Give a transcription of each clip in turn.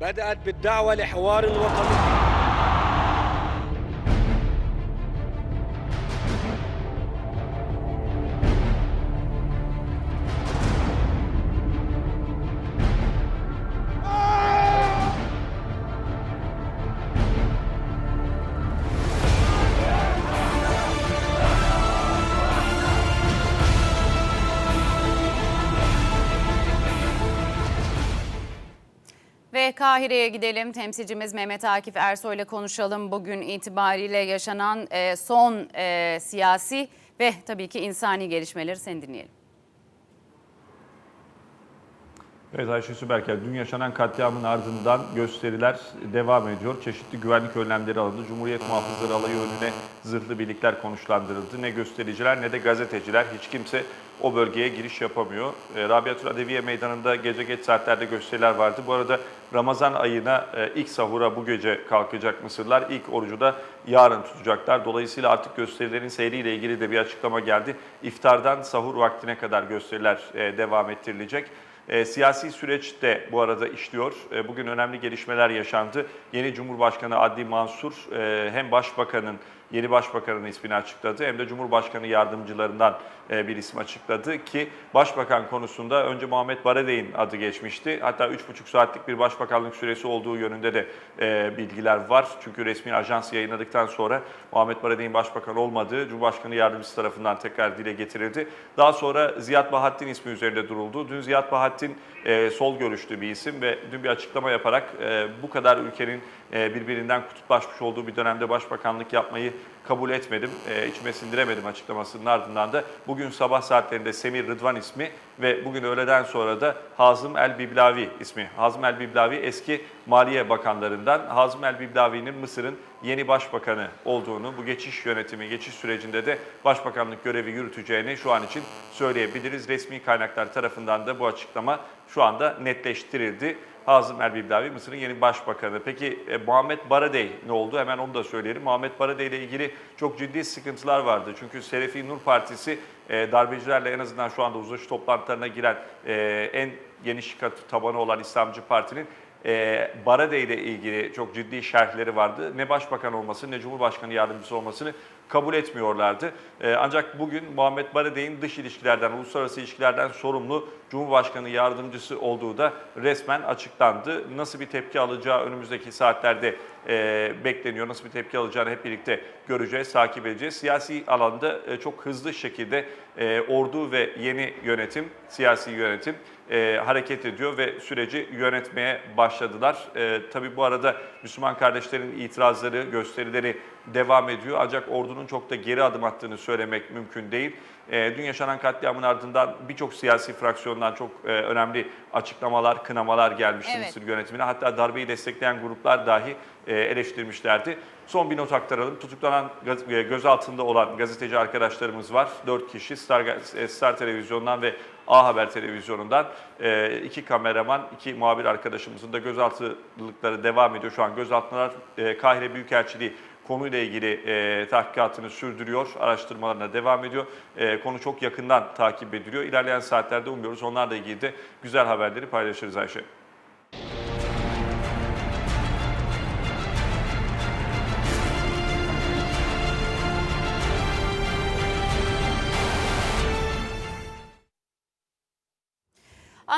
بدأت بالدعوة لحوار وطني Kahire'ye gidelim. Temsilcimiz Mehmet Akif Ersoy ile konuşalım. Bugün itibariyle yaşanan e, son e, siyasi ve tabii ki insani gelişmeleri seni dinleyelim. Evet Ayşe Süberker, dün yaşanan katliamın ardından gösteriler devam ediyor. Çeşitli güvenlik önlemleri alındı. Cumhuriyet Muhafızları Alayı önüne zırhlı birlikler konuşlandırıldı. Ne göstericiler ne de gazeteciler, hiç kimse o bölgeye giriş yapamıyor. E, Adeviye Meydanı'nda gece geç saatlerde gösteriler vardı. Bu arada Ramazan ayına e, ilk sahura bu gece kalkacak Mısırlar. İlk orucu da yarın tutacaklar. Dolayısıyla artık gösterilerin seyriyle ilgili de bir açıklama geldi. İftardan sahur vaktine kadar gösteriler e, devam ettirilecek. E, siyasi süreç de bu arada işliyor. E, bugün önemli gelişmeler yaşandı. Yeni Cumhurbaşkanı Adli Mansur e, hem Başbakanın yeni Başbakanın ismini açıkladı hem de Cumhurbaşkanı yardımcılarından e, bir isim açıkladı ki Başbakan konusunda önce Muhammed Baradey'in adı geçmişti. Hatta 3,5 saatlik bir başbakanlık süresi olduğu yönünde de e, bilgiler var. Çünkü resmi ajans yayınladıktan sonra Muhammed Baradey'in başbakan olmadığı Cumhurbaşkanı yardımcısı tarafından tekrar dile getirildi. Daha sonra Ziya Bahattin ismi üzerinde duruldu. Dün Ziya Bahattin e, sol görüşlü bir isim ve dün bir açıklama yaparak bu kadar ülkenin birbirinden kutuplaşmış olduğu bir dönemde başbakanlık yapmayı kabul etmedim, e, içime sindiremedim açıklamasının ardından da bugün sabah saatlerinde Semir Rıdvan ismi ve bugün öğleden sonra da Hazım El Biblavi ismi. Hazım El Biblavi eski Maliye Bakanlarından. Hazım El Biblavi'nin Mısır'ın yeni başbakanı olduğunu, bu geçiş yönetimi, geçiş sürecinde de başbakanlık görevi yürüteceğini şu an için söyleyebiliriz. Resmi kaynaklar tarafından da bu açıklama şu anda netleştirildi. Hazım Erbiblavi Mısır'ın yeni başbakanı. Peki e, Muhammed Baradey ne oldu? Hemen onu da söyleyelim. Muhammed Baradey ile ilgili çok ciddi sıkıntılar vardı. Çünkü Selefi Nur Partisi e, darbecilerle en azından şu anda uzlaşı toplantılarına giren e, en geniş tabanı olan İslamcı Parti'nin e, Baradey ile ilgili çok ciddi şerhleri vardı. Ne başbakan olması ne cumhurbaşkanı yardımcısı olmasını kabul etmiyorlardı. E, ancak bugün Muhammed Baradey'in dış ilişkilerden, uluslararası ilişkilerden sorumlu Cumhurbaşkanı yardımcısı olduğu da resmen açıklandı. Nasıl bir tepki alacağı önümüzdeki saatlerde e, bekleniyor. Nasıl bir tepki alacağını hep birlikte göreceğiz, takip edeceğiz. Siyasi alanda e, çok hızlı şekilde e, ordu ve yeni yönetim, siyasi yönetim e, hareket ediyor ve süreci yönetmeye başladılar. E, tabii bu arada Müslüman kardeşlerin itirazları, gösterileri devam ediyor. Ancak ordunun çok da geri adım attığını söylemek mümkün değil. E, dün yaşanan katliamın ardından birçok siyasi fraksiyondan çok e, önemli açıklamalar, kınamalar gelmişti Evet. Mısır yönetimine. Hatta darbeyi destekleyen gruplar dahi e, eleştirmişlerdi. Son bir not aktaralım. Tutuklanan e, gözaltında olan gazeteci arkadaşlarımız var. Dört kişi Star, e, Star Televizyon'dan ve A Haber Televizyonu'ndan e, iki kameraman, iki muhabir arkadaşımızın da gözaltılıkları devam ediyor. Şu an gözaltılar e, Kahire Büyükelçiliği konuyla ilgili e, tahkikatını sürdürüyor, araştırmalarına devam ediyor. E, konu çok yakından takip ediliyor. İlerleyen saatlerde umuyoruz onlarla ilgili de güzel haberleri paylaşırız Ayşe.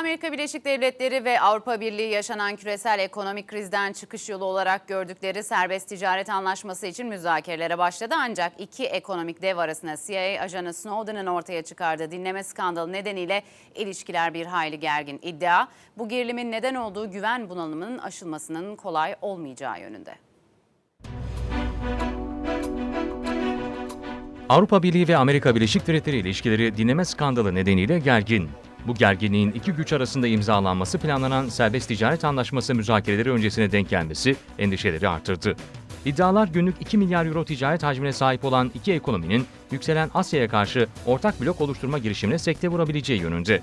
Amerika Birleşik Devletleri ve Avrupa Birliği yaşanan küresel ekonomik krizden çıkış yolu olarak gördükleri serbest ticaret anlaşması için müzakerelere başladı. Ancak iki ekonomik dev arasında CIA ajanı Snowden'ın ortaya çıkardığı dinleme skandalı nedeniyle ilişkiler bir hayli gergin. İddia bu gerilimin neden olduğu güven bunalımının aşılmasının kolay olmayacağı yönünde. Avrupa Birliği ve Amerika Birleşik Devletleri ilişkileri dinleme skandalı nedeniyle gergin. Bu gerginliğin iki güç arasında imzalanması planlanan serbest ticaret anlaşması müzakereleri öncesine denk gelmesi endişeleri artırdı. İddialar günlük 2 milyar euro ticaret hacmine sahip olan iki ekonominin yükselen Asya'ya karşı ortak blok oluşturma girişimine sekte vurabileceği yönünde.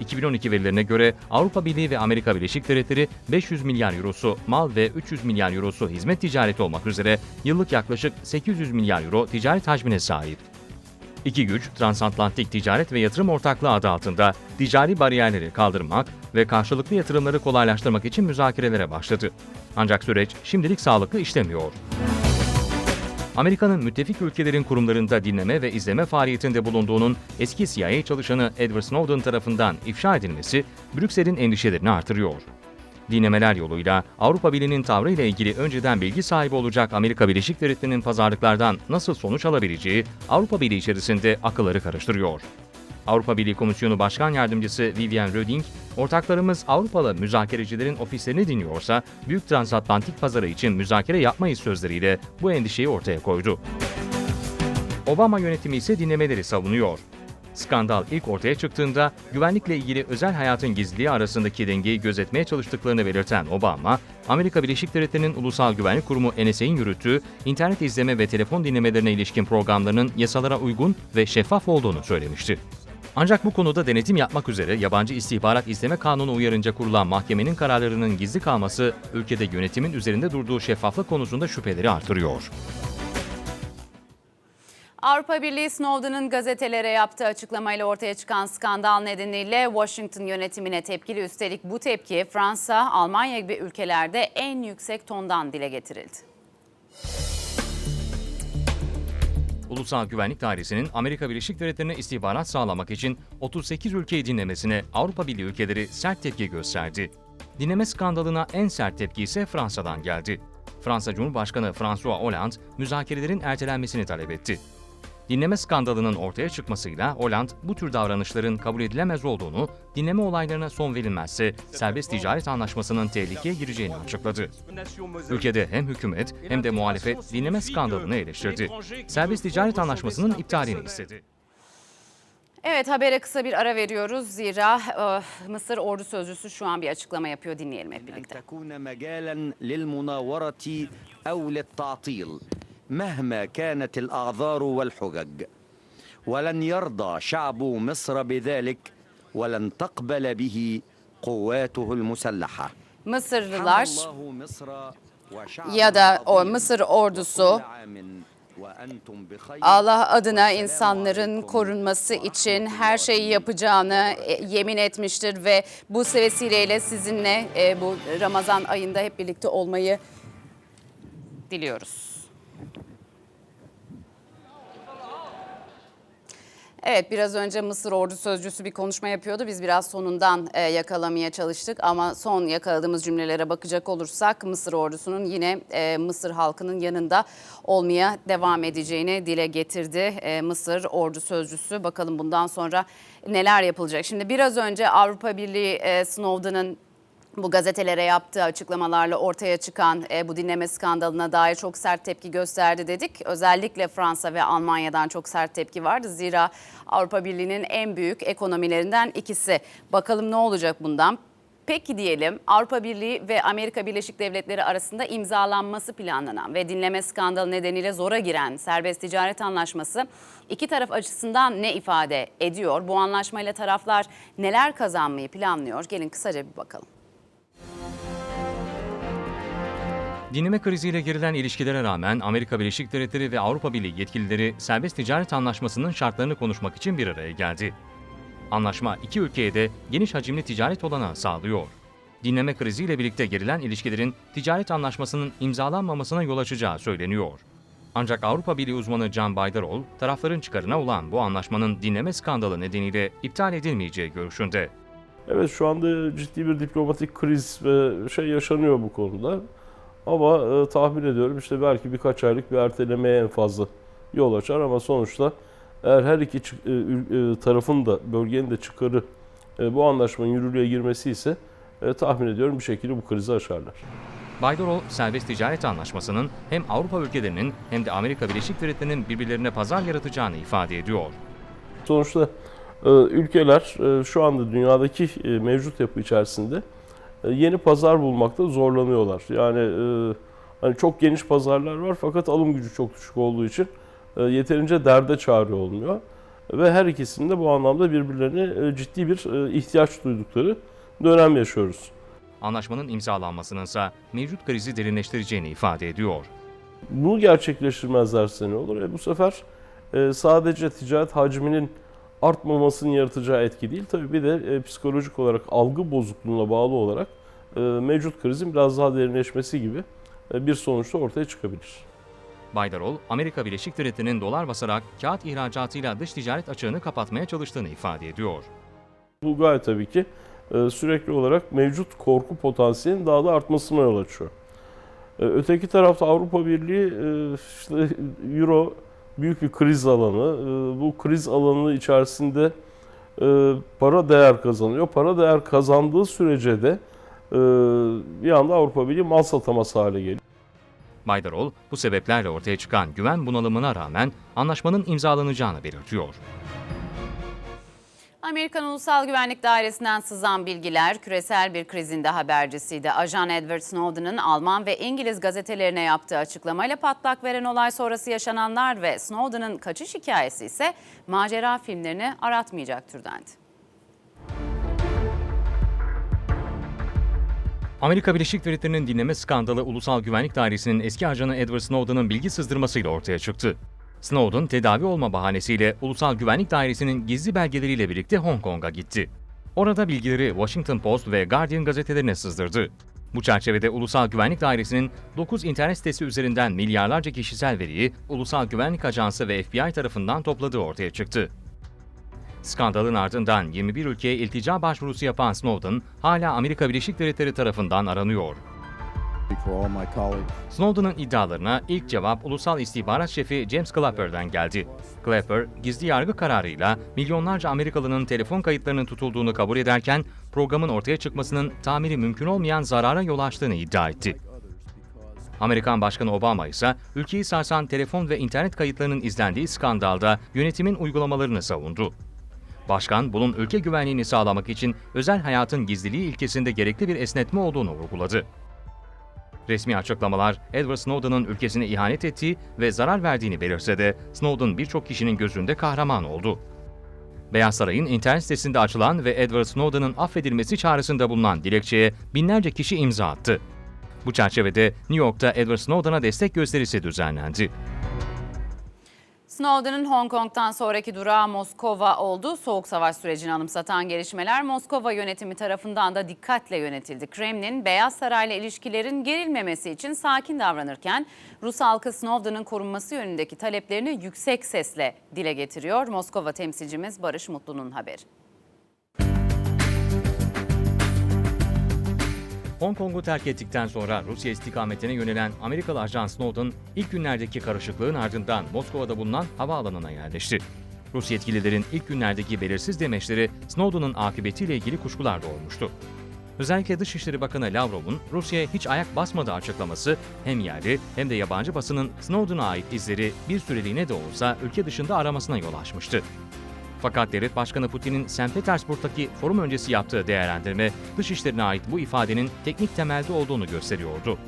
2012 verilerine göre Avrupa Birliği ve Amerika Birleşik Devletleri 500 milyar eurosu mal ve 300 milyar eurosu hizmet ticareti olmak üzere yıllık yaklaşık 800 milyar euro ticaret hacmine sahip. İki güç, transatlantik ticaret ve yatırım ortaklığı adı altında ticari bariyerleri kaldırmak ve karşılıklı yatırımları kolaylaştırmak için müzakerelere başladı. Ancak süreç şimdilik sağlıklı işlemiyor. Amerika'nın müttefik ülkelerin kurumlarında dinleme ve izleme faaliyetinde bulunduğunun eski CIA çalışanı Edward Snowden tarafından ifşa edilmesi Brüksel'in endişelerini artırıyor. Dinlemeler yoluyla Avrupa Birliği'nin tavrı ile ilgili önceden bilgi sahibi olacak Amerika Birleşik Devletleri'nin pazarlıklardan nasıl sonuç alabileceği Avrupa Birliği içerisinde akılları karıştırıyor. Avrupa Birliği Komisyonu Başkan Yardımcısı Viviane Reding, ortaklarımız Avrupalı müzakerecilerin ofislerini dinliyorsa büyük transatlantik pazarı için müzakere yapmayız sözleriyle bu endişeyi ortaya koydu. Obama yönetimi ise dinlemeleri savunuyor. Skandal ilk ortaya çıktığında güvenlikle ilgili özel hayatın gizliliği arasındaki dengeyi gözetmeye çalıştıklarını belirten Obama, Amerika Birleşik Devletleri'nin Ulusal Güvenlik Kurumu NSA'nin yürüttüğü internet izleme ve telefon dinlemelerine ilişkin programlarının yasalara uygun ve şeffaf olduğunu söylemişti. Ancak bu konuda denetim yapmak üzere Yabancı İstihbarat İzleme Kanunu uyarınca kurulan mahkemenin kararlarının gizli kalması ülkede yönetimin üzerinde durduğu şeffaflık konusunda şüpheleri artırıyor. Avrupa Birliği Snowden'ın gazetelere yaptığı açıklamayla ortaya çıkan skandal nedeniyle Washington yönetimine tepkili. Üstelik bu tepki Fransa, Almanya gibi ülkelerde en yüksek tondan dile getirildi. Ulusal Güvenlik Dairesi'nin Amerika Birleşik Devletleri'ne istihbarat sağlamak için 38 ülkeyi dinlemesine Avrupa Birliği ülkeleri sert tepki gösterdi. Dinleme skandalına en sert tepki ise Fransa'dan geldi. Fransa Cumhurbaşkanı François Hollande müzakerelerin ertelenmesini talep etti. Dinleme skandalının ortaya çıkmasıyla Hollande bu tür davranışların kabul edilemez olduğunu, dinleme olaylarına son verilmezse serbest ticaret anlaşmasının tehlikeye gireceğini açıkladı. Ülkede hem hükümet hem de muhalefet dinleme skandalını eleştirdi. Serbest ticaret anlaşmasının iptalini istedi. Evet habere kısa bir ara veriyoruz. Zira e, Mısır ordu sözcüsü şu an bir açıklama yapıyor. Dinleyelim hep birlikte. تكون مجالا للمناورة أو للتعطيل مهما كانت الأعذار والحجج ولن يرضى شعب مصر بذلك ولن تقبل به قواته المسلحة Mısırlılar الله مصر وشعبها ya da o العظيم Mısır ordusu وكل عام وأنتم بخير Allah adına والسلام insanların عليكم korunması ورحمة için الله her şeyi yapacağını e, yemin etmiştir ve bu vesileyle sizinle e, bu Ramazan ayında hep birlikte olmayı diliyoruz. Evet biraz önce Mısır ordu sözcüsü bir konuşma yapıyordu. Biz biraz sonundan e, yakalamaya çalıştık ama son yakaladığımız cümlelere bakacak olursak Mısır ordusunun yine e, Mısır halkının yanında olmaya devam edeceğini dile getirdi e, Mısır ordu sözcüsü. Bakalım bundan sonra neler yapılacak. Şimdi biraz önce Avrupa Birliği e, Snowden'ın bu gazetelere yaptığı açıklamalarla ortaya çıkan e, bu dinleme skandalına dair çok sert tepki gösterdi dedik. Özellikle Fransa ve Almanya'dan çok sert tepki vardı. Zira Avrupa Birliği'nin en büyük ekonomilerinden ikisi. Bakalım ne olacak bundan? Peki diyelim Avrupa Birliği ve Amerika Birleşik Devletleri arasında imzalanması planlanan ve dinleme skandalı nedeniyle zora giren serbest ticaret anlaşması iki taraf açısından ne ifade ediyor? Bu anlaşmayla taraflar neler kazanmayı planlıyor? Gelin kısaca bir bakalım. Dinleme kriziyle gerilen ilişkilere rağmen Amerika Birleşik Devletleri ve Avrupa Birliği yetkilileri serbest ticaret anlaşmasının şartlarını konuşmak için bir araya geldi. Anlaşma iki ülkeye de geniş hacimli ticaret olanağı sağlıyor. Dinleme kriziyle birlikte gerilen ilişkilerin ticaret anlaşmasının imzalanmamasına yol açacağı söyleniyor. Ancak Avrupa Birliği uzmanı Can Baydarol, tarafların çıkarına olan bu anlaşmanın dinleme skandalı nedeniyle iptal edilmeyeceği görüşünde. Evet şu anda ciddi bir diplomatik kriz ve şey yaşanıyor bu konuda. Ama e, tahmin ediyorum işte belki birkaç aylık bir ertelemeye en fazla yol açar ama sonuçta eğer her iki e, e, tarafın da bölgenin de çıkarı e, bu anlaşmanın yürürlüğe girmesi ise e, tahmin ediyorum bir şekilde bu krizi aşarlar. Baydorol, serbest ticaret anlaşmasının hem Avrupa ülkelerinin hem de Amerika Birleşik Devletleri'nin birbirlerine pazar yaratacağını ifade ediyor. Sonuçta e, ülkeler e, şu anda dünyadaki e, mevcut yapı içerisinde yeni pazar bulmakta zorlanıyorlar. Yani e, hani çok geniş pazarlar var fakat alım gücü çok düşük olduğu için e, yeterince derde çare olmuyor. Ve her ikisinin de bu anlamda birbirlerine e, ciddi bir e, ihtiyaç duydukları dönem yaşıyoruz. Anlaşmanın imzalanmasının ise mevcut krizi derinleştireceğini ifade ediyor. Bunu gerçekleştirmezlerse ne olur? E bu sefer e, sadece ticaret hacminin artmamasının yaratacağı etki değil. Tabii bir de e, psikolojik olarak algı bozukluğuna bağlı olarak e, mevcut krizin biraz daha derinleşmesi gibi e, bir sonuçta ortaya çıkabilir. Baydarol, Amerika Birleşik Devletleri'nin dolar basarak kağıt ihracatıyla dış ticaret açığını kapatmaya çalıştığını ifade ediyor. Bu gayet tabii ki e, sürekli olarak mevcut korku potansiyelinin daha da artmasına yol açıyor. E, Öteki tarafta Avrupa Birliği e, işte Euro büyük bir kriz alanı. E, Bu kriz alanı içerisinde e, para değer kazanıyor. Para değer kazandığı sürece de e, bir anda Avrupa Birliği mal satamaz hale geliyor. Baydarol, bu sebeplerle ortaya çıkan güven bunalımına rağmen anlaşmanın imzalanacağını belirtiyor. Amerikan Ulusal Güvenlik Dairesi'nden sızan bilgiler küresel bir krizin de habercisiydi. Ajan Edward Snowden'ın Alman ve İngiliz gazetelerine yaptığı açıklamayla patlak veren olay sonrası yaşananlar ve Snowden'ın kaçış hikayesi ise macera filmlerini aratmayacak türdendi. Amerika Birleşik Devletleri'nin dinleme skandalı Ulusal Güvenlik Dairesi'nin eski ajanı Edward Snowden'ın bilgi sızdırmasıyla ortaya çıktı. Snowden tedavi olma bahanesiyle Ulusal Güvenlik Dairesi'nin gizli belgeleriyle birlikte Hong Kong'a gitti. Orada bilgileri Washington Post ve Guardian gazetelerine sızdırdı. Bu çerçevede Ulusal Güvenlik Dairesi'nin 9 internet sitesi üzerinden milyarlarca kişisel veriyi Ulusal Güvenlik Ajansı ve FBI tarafından topladığı ortaya çıktı. Skandalın ardından 21 ülkeye iltica başvurusu yapan Snowden hala Amerika Birleşik Devletleri tarafından aranıyor. Snowden'ın iddialarına ilk cevap Ulusal İstihbarat Şefi James Clapper'dan geldi. Clapper, gizli yargı kararıyla milyonlarca Amerikalının telefon kayıtlarının tutulduğunu kabul ederken programın ortaya çıkmasının tamiri mümkün olmayan zarara yol açtığını iddia etti. Amerikan Başkanı Obama ise ülkeyi sarsan telefon ve internet kayıtlarının izlendiği skandalda yönetimin uygulamalarını savundu. Başkan bunun ülke güvenliğini sağlamak için özel hayatın gizliliği ilkesinde gerekli bir esnetme olduğunu vurguladı. Resmi açıklamalar Edward Snowden'ın ülkesine ihanet ettiği ve zarar verdiğini belirse de Snowden birçok kişinin gözünde kahraman oldu. Beyaz Saray'ın internet sitesinde açılan ve Edward Snowden'ın affedilmesi çağrısında bulunan dilekçeye binlerce kişi imza attı. Bu çerçevede New York'ta Edward Snowden'a destek gösterisi düzenlendi. Snowden'ın Hong Kong'tan sonraki durağı Moskova oldu. Soğuk savaş sürecini anımsatan gelişmeler Moskova yönetimi tarafından da dikkatle yönetildi. Kremlin, Beyaz Saray'la ilişkilerin gerilmemesi için sakin davranırken Rus halkı Snowden'ın korunması yönündeki taleplerini yüksek sesle dile getiriyor. Moskova temsilcimiz Barış Mutlu'nun haberi. Hong Kong'u terk ettikten sonra Rusya istikametine yönelen Amerikalı ajan Snowden ilk günlerdeki karışıklığın ardından Moskova'da bulunan havaalanına yerleşti. Rus yetkililerin ilk günlerdeki belirsiz demeçleri Snowden'ın akıbetiyle ilgili kuşkular doğurmuştu. Özellikle Dışişleri Bakanı Lavrov'un Rusya'ya hiç ayak basmadığı açıklaması hem yerli hem de yabancı basının Snowden'a ait izleri bir süreliğine de olsa ülke dışında aramasına yol açmıştı. Fakat devlet başkanı Putin'in St. Petersburg'daki forum öncesi yaptığı değerlendirme dışişlerine ait bu ifadenin teknik temelde olduğunu gösteriyordu.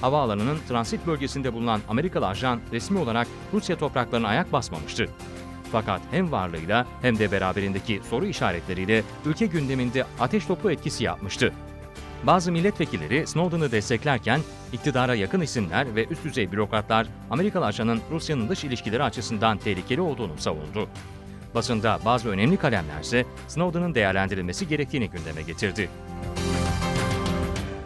Havaalanının transit bölgesinde bulunan Amerikalı ajan resmi olarak Rusya topraklarına ayak basmamıştı. Fakat hem varlığıyla hem de beraberindeki soru işaretleriyle ülke gündeminde ateş topu etkisi yapmıştı. Bazı milletvekilleri Snowden'ı desteklerken iktidara yakın isimler ve üst düzey bürokratlar Amerikalı ajanın Rusya'nın dış ilişkileri açısından tehlikeli olduğunu savundu. Basında bazı önemli kalemlerse Snowden'ın değerlendirilmesi gerektiğini gündeme getirdi.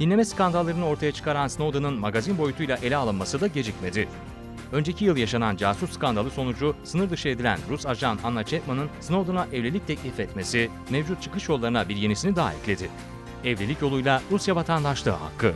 Dinleme skandallarını ortaya çıkaran Snowden'ın magazin boyutuyla ele alınması da gecikmedi. Önceki yıl yaşanan casus skandalı sonucu sınır dışı edilen Rus ajan Anna Chapman'ın Snowden'a evlilik teklif etmesi mevcut çıkış yollarına bir yenisini daha ekledi. Evlilik yoluyla Rusya vatandaşlığı hakkı.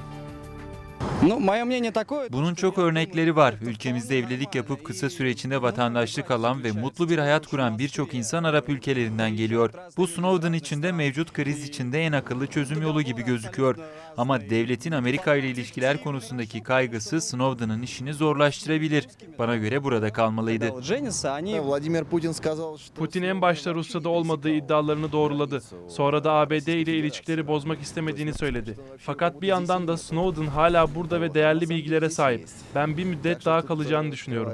Bunun çok örnekleri var. Ülkemizde evlilik yapıp kısa süre içinde vatandaşlık alan ve mutlu bir hayat kuran birçok insan Arap ülkelerinden geliyor. Bu Snowden içinde mevcut kriz içinde en akıllı çözüm yolu gibi gözüküyor. Ama devletin Amerika ile ilişkiler konusundaki kaygısı Snowden'ın işini zorlaştırabilir. Bana göre burada kalmalıydı. Putin en başta Rusya'da olmadığı iddialarını doğruladı. Sonra da ABD ile ilişkileri bozmak istemediğini söyledi. Fakat bir yandan da Snowden hala burada ve değerli bilgilere sahip. Ben bir müddet daha kalacağını düşünüyorum.